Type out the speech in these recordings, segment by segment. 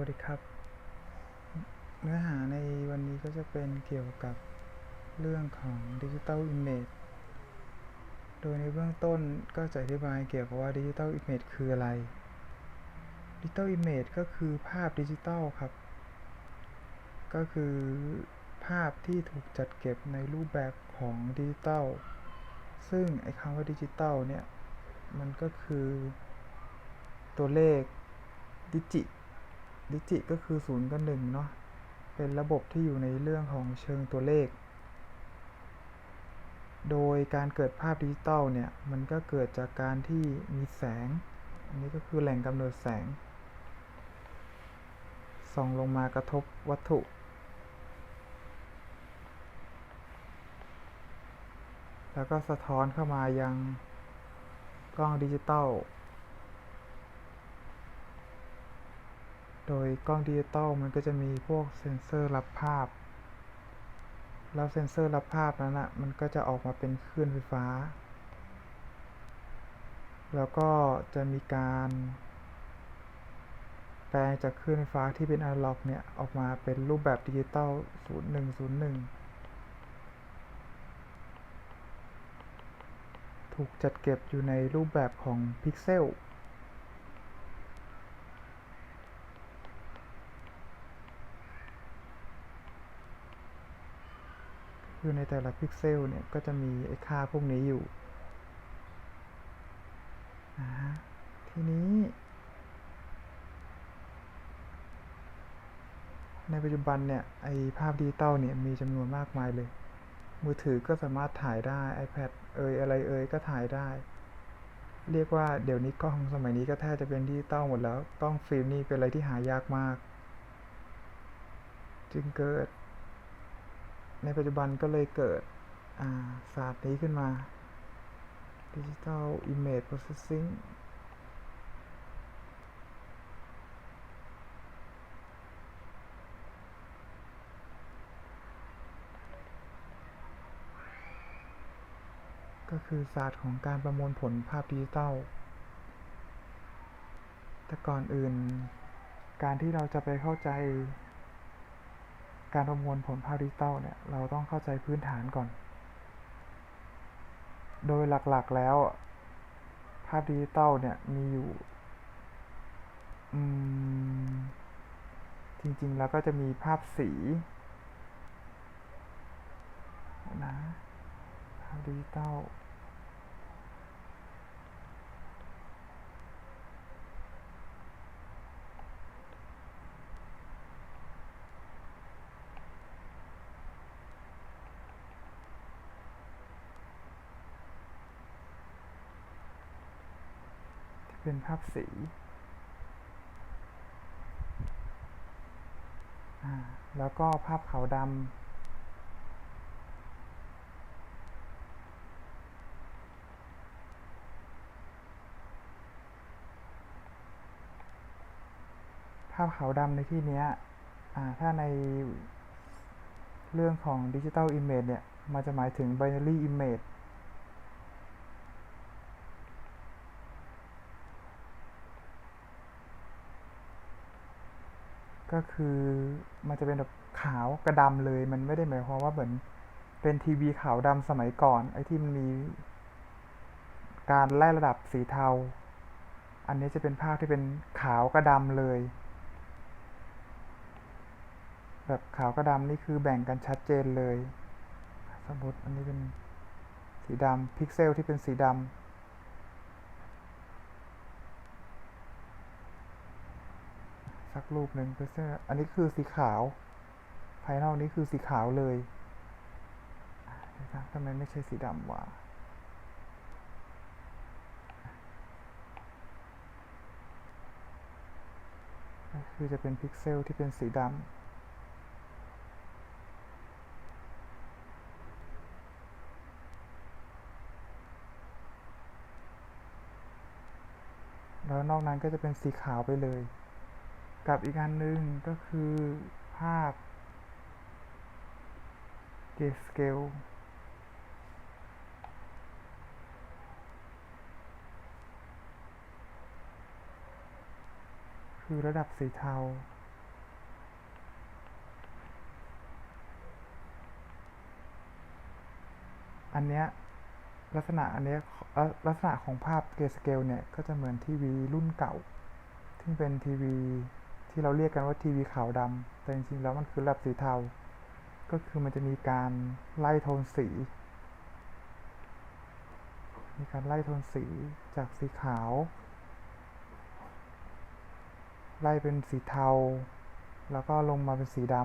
วัสดีครับ เนื้อหาในวันนี้ก็จะเป็นเกี่ยวกับเรื่องของดิจิ t a ลอิมเมจโดยในเบื้องต้นก็จะอธิบายเกี่ยวกับว่าดิจิ t a ลอิมเมจคืออะไรดิจิ t a ลอิมเมจก็คือภาพดิจิตอลครับ ก็คือภาพที่ถูกจัดเก็บในรูปแบบของดิจิตอลซึ่งไอ้คำว่าดิจิตอลเนี่ย มันก็คือตัวเลขดิจิ ดิจิก็คือศูนย์กับหนึ่งเนาะ เป็นระบบที่อยู่ในเรื่องของเชิงตัวเลข โดยการเกิดภาพดิจิตอลเนี่ย มันก็เกิดจากการที่มีแสง อันนี้ก็คือแหล่งกำเนิดแสง ส่องลงมากระทบวัตถุแล้วก็สะท้อนเข้ามายังกล้องดิจิตอล โดยกล้องดิจิตอลมันก็จะมีพวกเซ็นเซอร์รับภาพ แล้วเซ็นเซอร์รับภาพนั้นอนะมันก็จะออกมาเป็นคลื่นไฟฟ้า แล้วก็จะมีการแปลงจากคลื่นไฟฟ้าที่เป็นอะนาล็อกเนี่ยออกมาเป็นรูปแบบดิจิตอล0101 ถูกจัดเก็บอยู่ในรูปแบบของพิกเซล คือในแต่ละพิกเซลเนี่ยก็จะมีไอ้ค่าพวกนี้อยู่นะทีนี้ ในปัจจุบันเนี่ยไอภาพดิจิตอลเนี่ยมีจำนวนมากมายเลย มือถือก็สามารถถ่ายได้ iPad เอยอะไรเอยก็ถ่ายได้ เรียกว่าเดี๋ยวนี้กล้องสมัยนี้ก็แทบจะเป็นดิจิตอลหมดแล้วกล้องฟิล์มนี่เป็นอะไรที่หายากมาก จึงเกิด ในปัจจุบันก็เลยเกิดศาสตร์นี้ขึ้นมา Digital Image Processing ก็คือศาสตร์ของการประมวลผลภาพดิจิตอลแต่ก่อนอื่น การที่เราจะไปเข้าใจ การประมวลผลภาพดิจิตอลเนี่ยเราต้องเข้าใจพื้นฐานก่อน โดยหลักๆแล้ว ภาพดิจิตอลเนี่ยมีอยู่จริงๆแล้วก็จะมีภาพสีนะภาพดิจิตอล ภาพสีแล้วก็ภาพขาวดำภาพขาวดำในที่นี้ถ้าในเรื่องของดิจิตอลอิมเมจเนี่ย มันจะหมายถึง binary image ก็คือมันจะเป็นแบบขาวกระดำเลย มันไม่ได้หมายความว่าเหมือนเป็นทีวีขาวดำสมัยก่อน ไอ้ที่มันมีการไล่ระดับสีเทา อันนี้จะเป็นภาพที่เป็นขาวกระดำเลย แบบขาวกระดำนี่คือแบ่งกันชัดเจนเลย สมมติอันนี้เป็นสีดำพิกเซลที่เป็นสีดำ สักรูปหนึ่งเพื่ออันนี้คือสีขาว ภายนอกนี้คือสีขาวเลยนะครับทำไมไม่ใช่สีดำวะคือจะเป็นพิกเซลที่เป็นสีดำแล้วนอกนั้นก็จะเป็นสีขาวไปเลย กับอีกอันหนึ่งก็คือภาพเกสเกลคือระดับสีเทา อันเนี้ยลักษณะอันเนี้ยลักษณะของภาพเกสเกลเนี่ย ก็จะเหมือนทีวีรุ่นเก่า ที่เป็นทีวี ที่เราเรียกกันว่าทีวีขาวดำแต่จริงๆแล้วมันคือระดับสีเทา ก็คือมันจะมีการไล่โทนสี มีการไล่โทนสีจากสีขาว ไล่เป็นสีเทา แล้วก็ลงมาเป็นสีด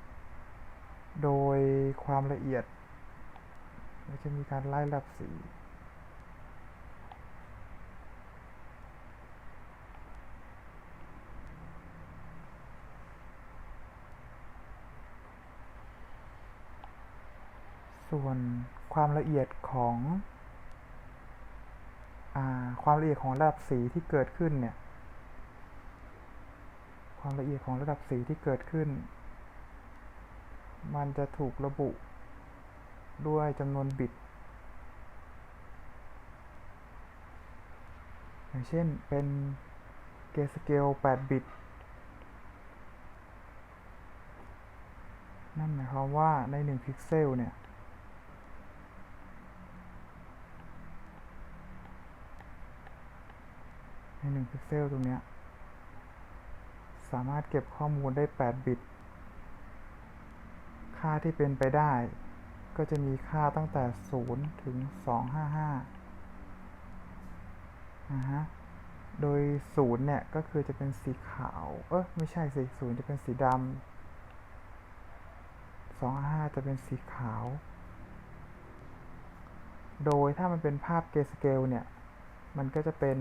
ำโดยความละเอียดมันจะมีการไล่ระดับสี ส่วนความละเอียดของอความละเอียดของระดับสีที่เกิดขึ้นเนี่ย ความละเอียดของระดับสีที่เกิดขึ้น มันจะถูกระบุด้วยจำนวนบิต อย่างเช่นเป็นเกสเกล 8 บิต นั่นหมายความว่าใน 1 พิกเซลเนี่ย ใน1พิกเซลตรงนี้ สามารถเก็บข้อมูลได้ 8 บิต ค่าที่เป็นไปได้ ก็จะมีค่าตั้งแต่ 0 ถึง 255นะฮะโดย 0 เนี่ย ก็คือจะเป็นสีขาว เอ้ยไม่ใช่สิ0จะเป็นสีดำ255จะเป็นสีขาว โดยถ้ามันเป็นภาพเกสเกลเนี่ย มันก็จะเป็น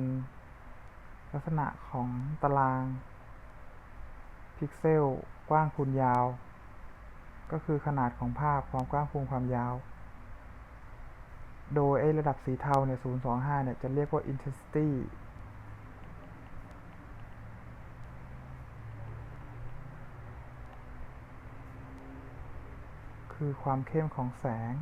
ลักษณะของตารางพิกเซลกว้างคูณยาว ก็คือขนาดของภาพความกว้างคูณความยาว โดยไอระดับสีเทาเนี่ย025 เนี่ย จะเรียกว่า intensity คือความเข้มของแสง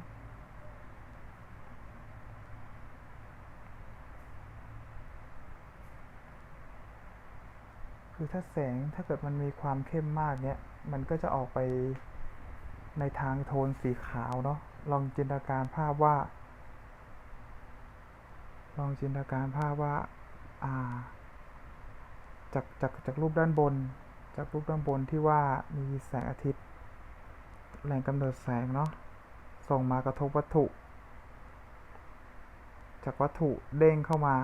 คือถ้าแสงถ้าเกิดมันมีความเข้มมากเนี่ย มันก็จะออกไปในทางโทนสีขาวเนาะลองจินตนาการภาพว่า ลองจินตนาการภาพว่าอ่าจากจากจากรูปด้านบน จากรูปด้านบนที่ว่ามีแสงอาทิตย์ แหล่งกำเนิดแสงเนาะส่งมากระทบวัตถุ จากวัตถุเด้งเข้ามา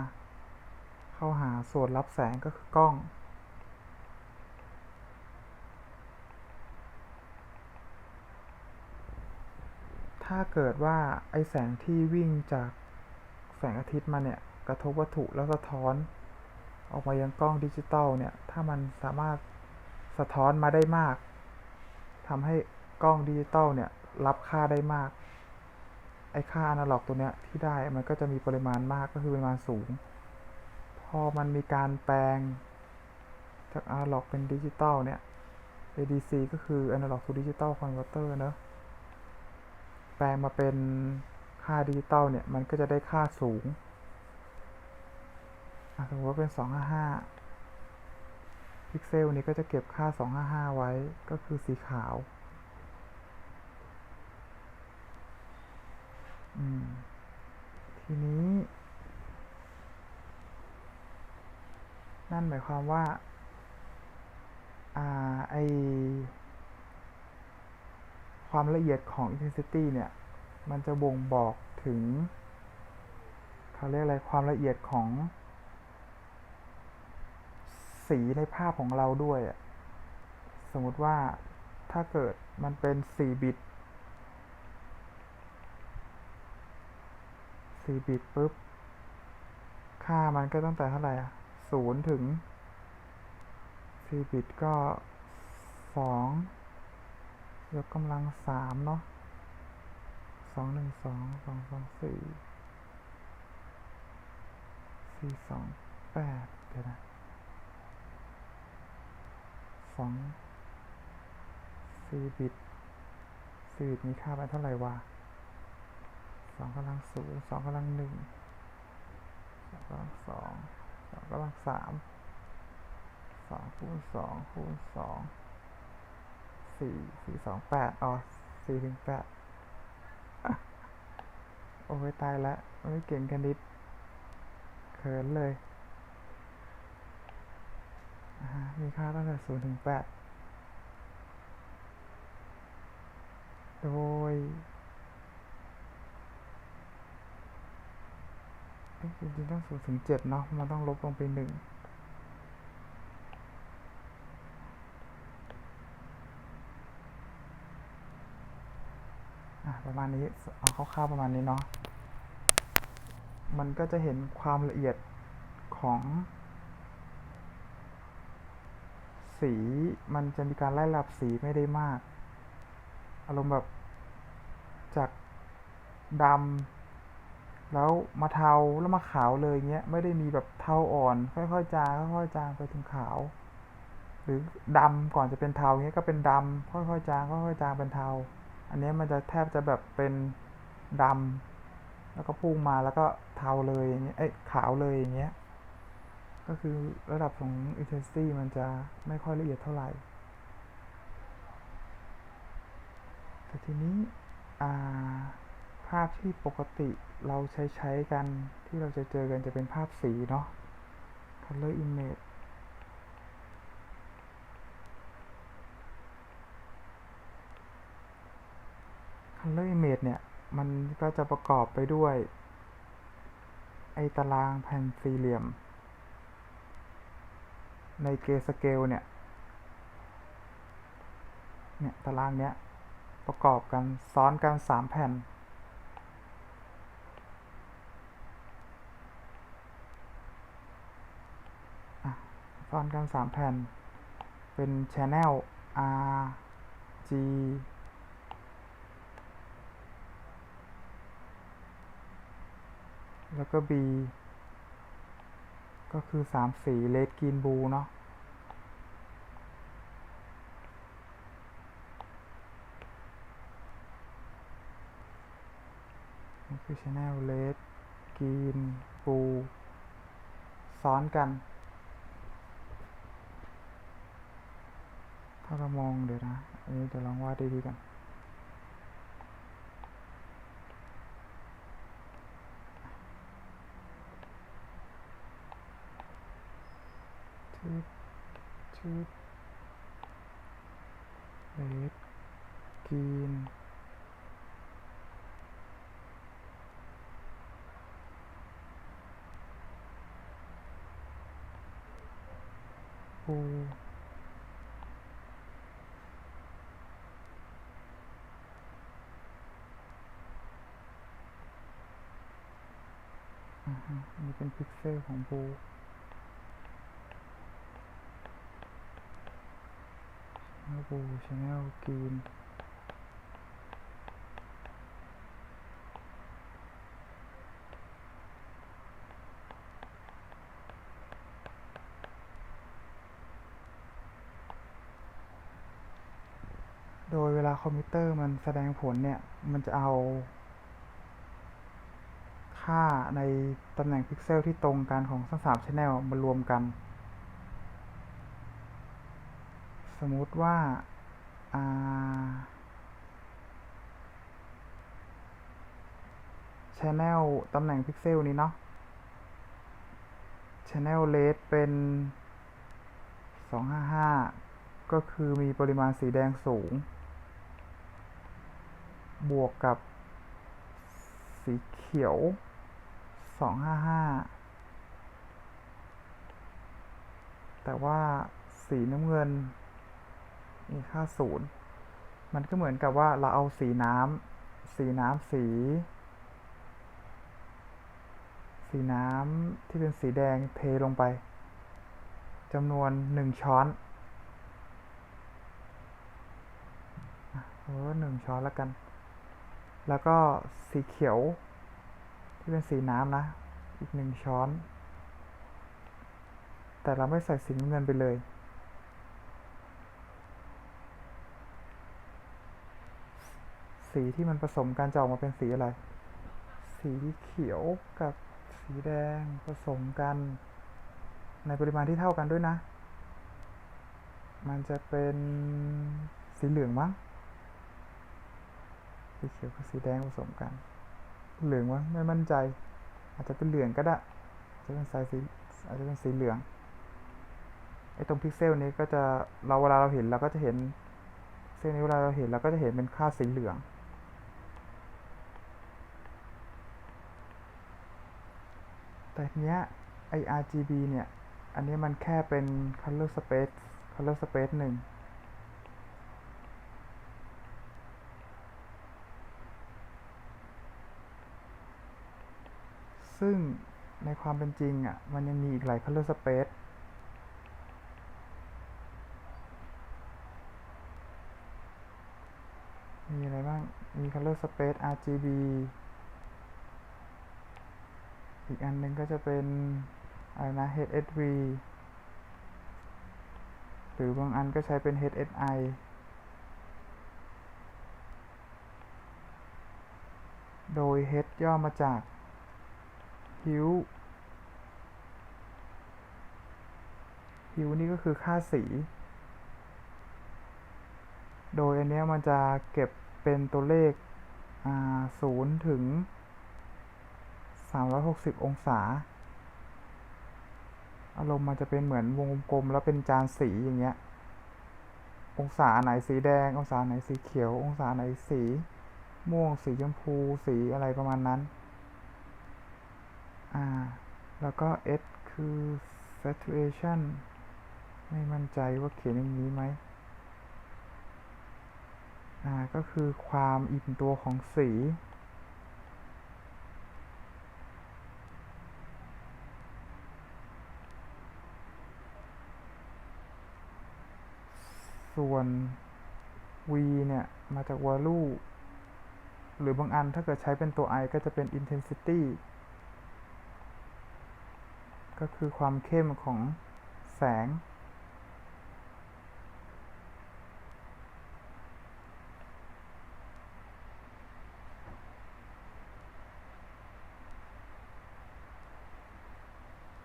เข้าหาส่วนรับแสงก็คือกล้อง ถ้าเกิดว่าไอแสงที่วิ่งจากแสงอาทิตย์มาเนี่ยกระทบวัตถุแล้วสะท้อน ออกมายังกล้องดิจิตอลเนี่ย ถ้ามันสามารถสะท้อนมาได้มากทำให้กล้องดิจิตอลเนี่ยรับค่าได้มาก ไอค่าอนาล็อกตัวเนี้ยที่ได้มันก็จะมีปริมาณมากก็คือปริมาณสูง พอมันมีการแปลงจากอนาล็อกเป็นดิจิตอลเนี่ย ADC ก็คือ Analog to Digital Converter เนอะ แปลงมาเป็นค่าดิจิตอลเนี่ย มันก็จะได้ค่าสูงสมมติว่าเป็น 255 พิกเซลนี้ก็จะเก็บค่า 255 ไว้ก็คือสีขาว ทีนี้ นั่นหมายความว่า อ่า ไอ ความละเอียดของ intensity เนี่ย มันจะบ่งบอกถึงเขาเรียกอะไรความละเอียดของ สีในภาพของเราด้วยสมมติว่าถ้าเกิดมันเป็น 4 บิต 4 บิตปุ๊บ ค่ามันก็ตั้งแต่เท่าไหร่อะ0ถึง 4 บิตก็ 2 ยกกำลังสามเนาะสองหนึ่งสองสองสองสี่สี่สองแปดเดี๋ยวนะสองสี่บิตสี่บิตมีค่าไปเท่าไหร่วะสองกำลังศูนย์สองกำลังหนึ่งสองกำลังสองสองกำลังสามสองคูณสองคูณสอง 4 2 8อ๋อ4ถึง8โอ้ยตายละไม่เก่งคณิตเขินเลยอ่าฮะมีค่าตั้งแต่ศูนย์ถึงแปดโดยจริงๆต้องศูนย์ถึงเจ็ดเนาะมันต้องลบลงไปหนึ่ง ประมาณนี้เอาคร่าวๆประมาณนี้เนาะมันก็จะเห็นความละเอียดของ สีมันจะมีการไล่ระดับสีไม่ได้มาก อารมณ์แบบจากดำแล้วมาเทาแล้วมาขาวเลยเงี้ยไม่ได้มีแบบเทาอ่อน ค่อยๆจางค่อยๆจางไปถึงขาว หรือดำก่อนจะเป็นเทาเงี้ยก็เป็นดำค่อยๆจางค่อยๆจางเป็นเทา อันนี้มันจะแทบจะแบบเป็นดำแล้วก็พุ่งมาแล้วก็เทาเลยอย่างเงี้ยเอ้ยขาวเลยอย่างเงี้ย ก็คือระดับของ intensity มันจะไม่ค่อยละเอียดเท่าไหร่ แต่ทีนี้ภาพที่ปกติเราใช้ใช้กันที่เราจะเจอกันจะเป็นภาพสีเนาะ color image คัลเลอร์อิมเมจเนี่ย มันก็จะประกอบไปด้วย ไอตารางแผ่นสี่เหลี่ยม ในเกสเกลเนี่ย เนี่ย ตารางเนี้ย ประกอบกันซ้อนกันสามแผ่น ซ้อนกันสามแผ่น เป็น Channel R G แล้วก็ B ก็คือสามสีเลดกรีนบูเนาะนี่คือ Channel Red Green Blue ซ้อนกัน ถ้าเรามองเดี๋ยวนะ อันนี้จะลองวาดดีๆกัน ชืดชืดเลดกรีนปูอ่าฮะอันนี้เป็นพิกเซลของปู ชแนล บูชแนลกรีนโดยเวลาคอมพิวเตอร์มันแสดงผลเนี่ย มันจะเอาค่าในตำแหน่งพิกเซลที่ตรงกันของทั้งสามชแนลมารวมกัน สมมติว่าอ่า channel ตำแหน่งพิกเซลนี้เนาะ channel red เป็น 255 ก็คือมีปริมาณสีแดงสูง บวกกับสีเขียว 255 แต่ว่าสีน้ำเงิน มีค่าศูนย์มันก็เหมือนกับว่าเราเอาสีน้ำสีน้ำสี สีน้ำที่เป็นสีแดงเทลงไปจำนวนหนึ่งช้อนเอาว่าหนึ่งช้อนแล้วกัน แล้วก็สีเขียว ที่เป็นสีน้ำนะ อีกหนึ่งช้อน แต่เราไม่ใส่สีน้ำเงินไปเลย สีที่มันผสมกันจะออกมาเป็นสีอะไร สีเขียวกับสีแดงผสมกัน ในปริมาณที่เท่ากันด้วยนะ มันจะเป็นสีเหลืองมั้ง สีเขียวกับสีแดงผสมกัน เหลืองวะไม่มั่นใจ อาจจะเป็นเหลืองก็ได้ อาจจะเป็นสายสีอาจจะเป็นสีเหลือง ไอ้ตรงพิกเซลนี้ก็จะเราเวลาเราเห็นเราก็จะเห็นเส้นนี้เวลาเราเห็นเราก็จะเห็นเป็นค่าสีเหลือง แต่เนี้ยไอ RGB เนี่ย อันนี้มันแค่เป็น color space color space หนึ่งซึ่งในความเป็นจริงอะ มันยังมีอีกหลาย color space มีอะไรบ้าง มี color space RGB อีกอันหนึ่งก็จะเป็นอะไรนะ HSV หรือบางอันก็ใช้เป็น HSI โดย H ย่อมาจาก hue hue นี่ก็คือค่าสี โดยอันเนี้ยมันจะเก็บเป็นตัวเลข0ถึง 360 องศา อารมณ์มันจะเป็นเหมือนวงกลมแล้วเป็นจานสีอย่างเงี้ย องศาไหนสีแดง องศาไหนสีเขียว องศาไหนสี ม่วง สีชมพู สีอะไรประมาณนั้น อ่า แล้วก็ S คือ saturation ไม่มั่นใจว่าเขียนอย่างนี้ไหมอ่า ก็คือความอิ่มตัวของสี ส่วน V เนี่ย มาจาก value หรือบางอันถ้าเกิดใช้เป็นตัว I ก็จะเป็น intensity ก็คือความเข้มของแสง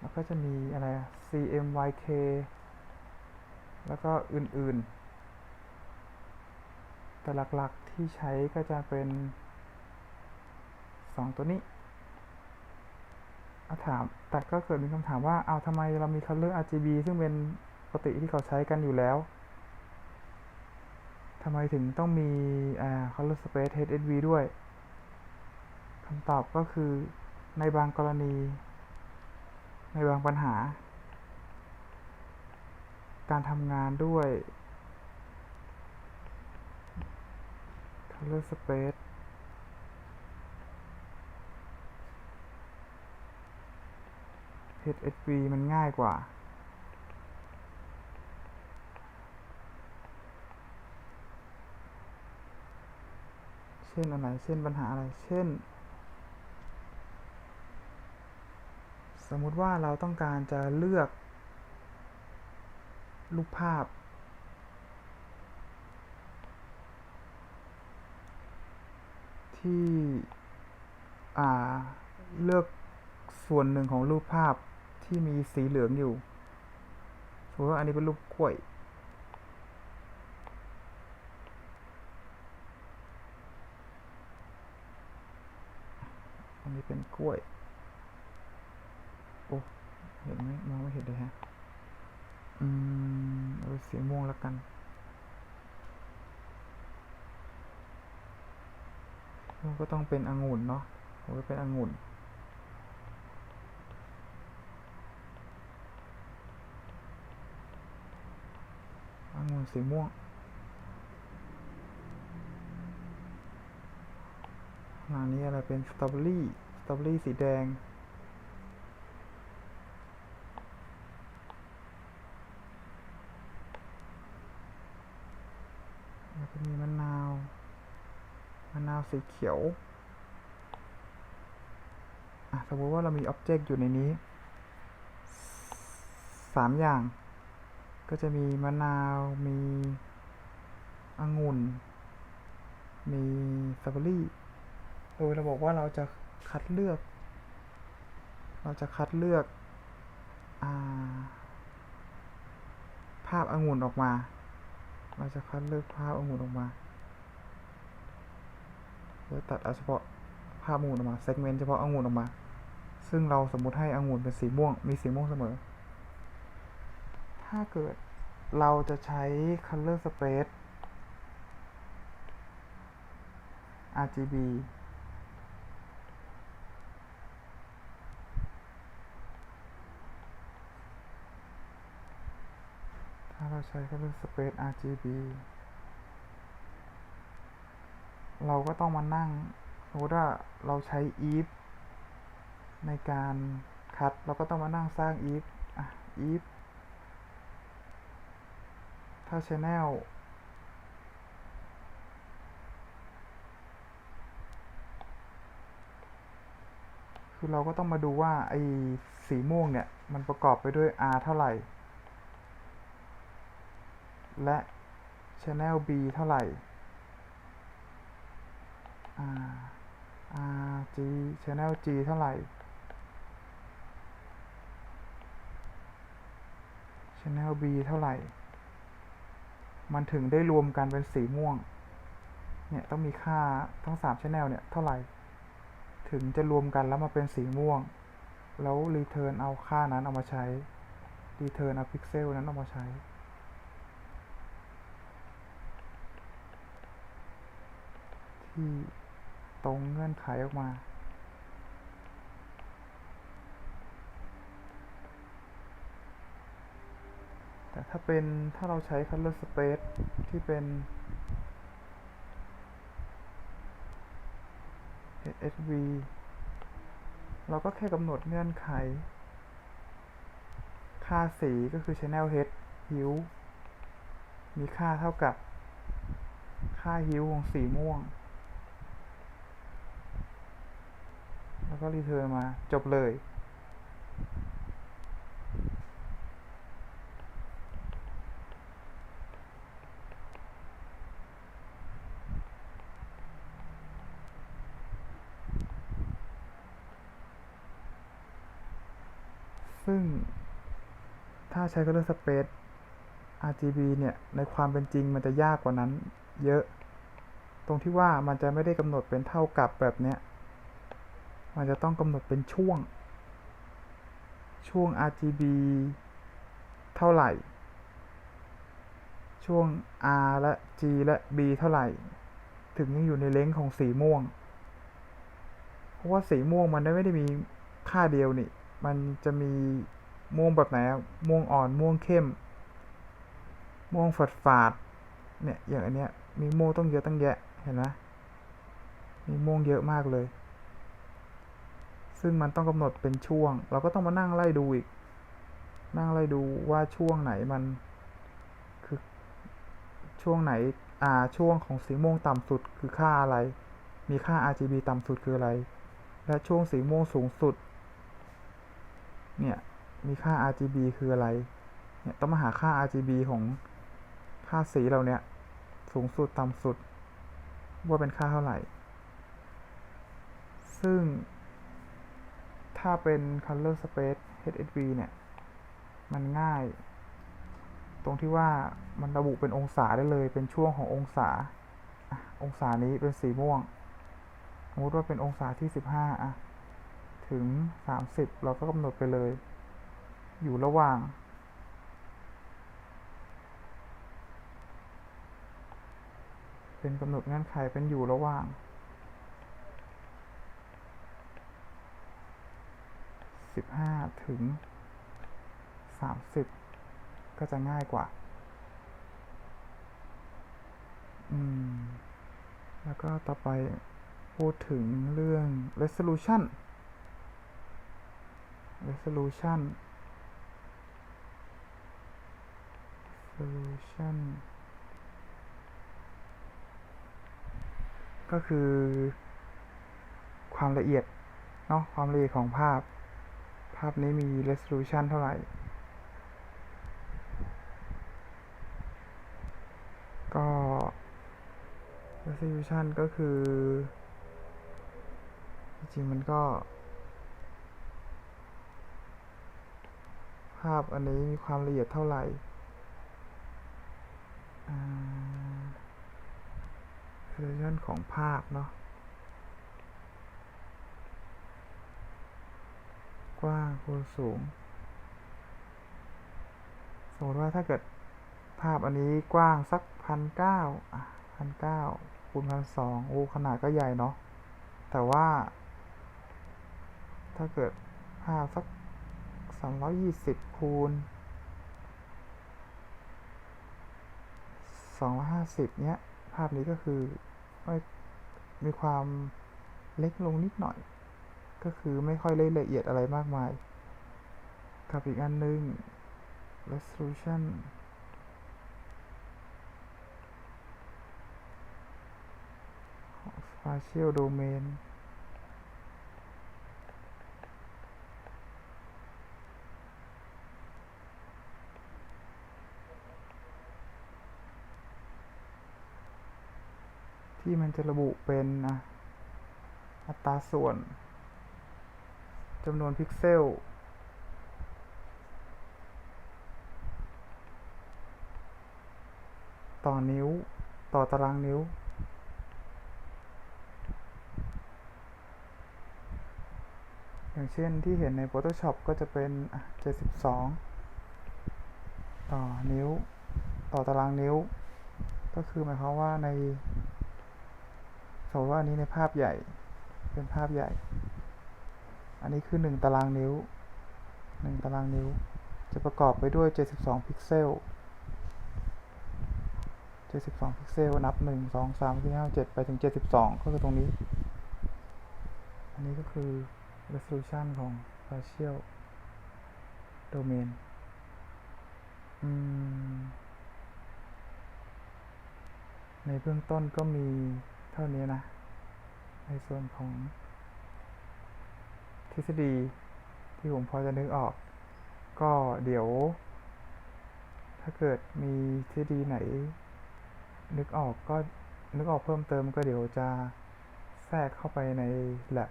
แล้วก็จะมีอะไร CMYK แล้วก็อื่น ๆ แต่หลักๆที่ใช้ก็จะเป็น 2 ตัวนี้าถาม แต่ก็เกิดมีคำถามว่า เอาทำไมเรามี color RGB ซึ่งเป็นปกติที่เขาใช้กันอยู่แล้ว ทำไมถึงต้องมีอ่า color space HSV ด้วย คำตอบก็คือ ในบางกรณี ในบางปัญหา การทำงานด้วย color space HSV มันง่ายกว่า เช่นอะไร เช่นปัญหาอะไร เช่น สมมุติว่าเราต้องการจะเลือกรูปภาพ ที่อ่าเลือกส่วนหนึ่งของรูปภาพที่มีสีเหลืองอยู่สมมติว่าอันนี้เป็นรูปกล้วย อันนี้เป็นกล้วย โอ้ เห็นไหมมองไม่เห็นเลยฮะ อืม เอาสีม่วงแล้วกัน มัน ก็ต้องเป็นองุ่นเนาะผมก็เป็นองุ่น องุ่นสีม่วงอันนี้อะไรเป็นสตรอเบอรี่ สตรอเบอรี่สีแดง แล้วก็มีมะนาว มะนาว สีเขียวสมมติว่าเรามีอ็อบเจกต์อยู่ในนี้สามอย่าง ก็จะมีมะนาว มีองุ่น มีสตรอเบอรี่ โดยเราบอกว่าเราจะคัดเลือก เราจะคัดเลือกอาภาพองุ่นออกมา เราจะคัดเลือกภาพองุ่นออกมา เพื่อตัดเอาเฉพาะภาพองุ่นออกมา segment เฉพาะองุ่นออกมา ซึ่งเราสมมุติให้องุ่นเป็นสีม่วง มีสีม่วงเสมอ ถ้าเกิดเราจะใช้ color space RGB ถ้าเราใช้ color space RGB เราก็ต้องมานั่งสมมติว่าเราใช้ if ในการคัด เราก็ต้องมานั่งสร้าง if อะ if ถ้า channel คือเราก็ต้องมาดูว่า ไอ้สีม่วงเนี่ย มันประกอบไปด้วย R เท่าไหร่ และ channel B เท่าไหร่ RG channel G เท่าไหร่ channel B เท่าไหร่ มันถึงได้รวมกันเป็นสีม่วง เนี่ยต้องมีค่าทั้ง 3 channel เนี่ยเท่าไหร่ ถึงจะรวมกันแล้วมาเป็นสีม่วง แล้ว return เอาค่านั้นเอามาใช้ return เอาพิกเซลนั้นเอามาใช้ที่ ตรงเงื่อนไขออกมา แต่ถ้าเป็นถ้าเราใช้ color space ที่เป็น HSV เราก็แค่กำหนดเงื่อนไข ค่าสีก็คือ channel head hue มีค่าเท่ากับ ค่า hue ของสีม่วง แล้วก็รีเทิร์นมาจบเลย ซึ่งถ้าใช้ color space RGB เนี่ย ในความเป็นจริงมันจะยากกว่านั้นเยอะ ตรงที่ว่ามันจะไม่ได้กำหนดเป็นเท่ากับแบบเนี้ย มันจะต้องกำหนดเป็นช่วง ช่วง RGB เท่าไหร่ ช่วง R และ G และ B เท่าไหร่ ถึงยังอยู่ในเลนส์ของสีม่วง เพราะว่าสีม่วงมันไม่ได้มีค่าเดียวนี่ มันจะมีม่วงแบบไหน ม่วงอ่อน ม่วงเข้ม ม่วงฝาดฝาดเนี่ย อย่างอันเนี้ย มีม่วงต้องเยอะตั้งแยะ เห็นไหมมีม่วงเยอะมากเลย ซึ่งมันต้องกำหนดเป็นช่วง เราก็ต้องมานั่งไล่ดูอีก นั่งไล่ดูว่าช่วงไหนมัน คือ ช่วงไหน อ่า ช่วงของสีม่วงต่ำสุดคือค่าอะไร มีค่า RGB ต่ำสุดคืออะไร และช่วงสีม่วงสูงสุด เนี่ย มีค่า RGB คืออะไร เนี่ยต้องมาหาค่า RGB ของค่าสีเราเนี่ย สูงสุด ต่ำสุด ว่าเป็นค่าเท่าไหร่ ซึ่ง ถ้าเป็น color space HSV เนี่ย มันง่าย ตรงที่ว่ามันระบุเป็นองศาได้เลย เป็นช่วงขององศาอองศานี้เป็นสีม่วง สมมติว่าเป็นองศาที่ 15อะถึง 30 เราก็กำหนดไปเลย อยู่ระหว่าง เป็นกำหนดเงื่อนไขเป็นอยู่ระหว่าง 15 ถึง 30 ก็จะง่ายกว่า อืม แล้วก็ต่อไปพูดถึงเรื่อง resolution resolution resolution ก็คือความละเอียดเนาะความละเอียดของภาพ ภาพนี้มี resolution เท่าไหร่ ก็ resolution ก็คือ จริงๆ มันก็ ภาพอันนี้มีความละเอียดเท่าไหร่ resolution ของภาพเนาะ กว้างคูณสูง สมมติว่าถ้าเกิดภาพอันนี้กว้างสักพันเก้าพันเก้าคูณพันสองโอ้ขนาดก็ใหญ่เนาะแต่ว่า ถ้าเกิดภาพสักสามร้อยยี่สิบคูณสองร้อยห้าสิบเนี้ย ภาพนี้ก็คือไม่มีความเล็กลงนิดหน่อย ก็คือไม่ค่อยละเอียดอะไรมากมาย กับอีกอันนึง resolution ของ spatial domain ที่มันจะระบุเป็นอัตราส่วน จำนวนพิกเซล ต่อนิ้ว ต่อตารางนิ้ว อย่างเช่นที่เห็นใน Photoshop ก็จะเป็น 72 ต่อนิ้ว ต่อตารางนิ้ว ก็คือหมายความว่าในสมมติว่าอันนี้ในภาพใหญ่ เป็นภาพใหญ่ อันนี้คือ 1 ตารางนิ้ว 1 ตารางนิ้ว จะประกอบไปด้วย 72 พิกเซล 72 พิกเซล นับ 1 2 3 4 5 7 ไปถึง 72 ก็คือตรงนี้ อันนี้ก็คือ resolution ของ spatial domain ในเบื้องต้นก็มีเท่านี้นะ ในส่วนของ ทฤษฎีที่ผมพอจะนึกออก ก็เดี๋ยว ถ้าเกิดมีทฤษฎีไหน นึกออกก็นึกออกเพิ่มเติมก็เดี๋ยวจะแทรกเข้าไปในแลบ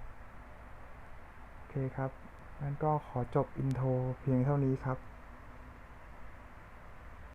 โอเคครับงั้นก็ขอจบอินโทรเพียงเท่านี้ครับ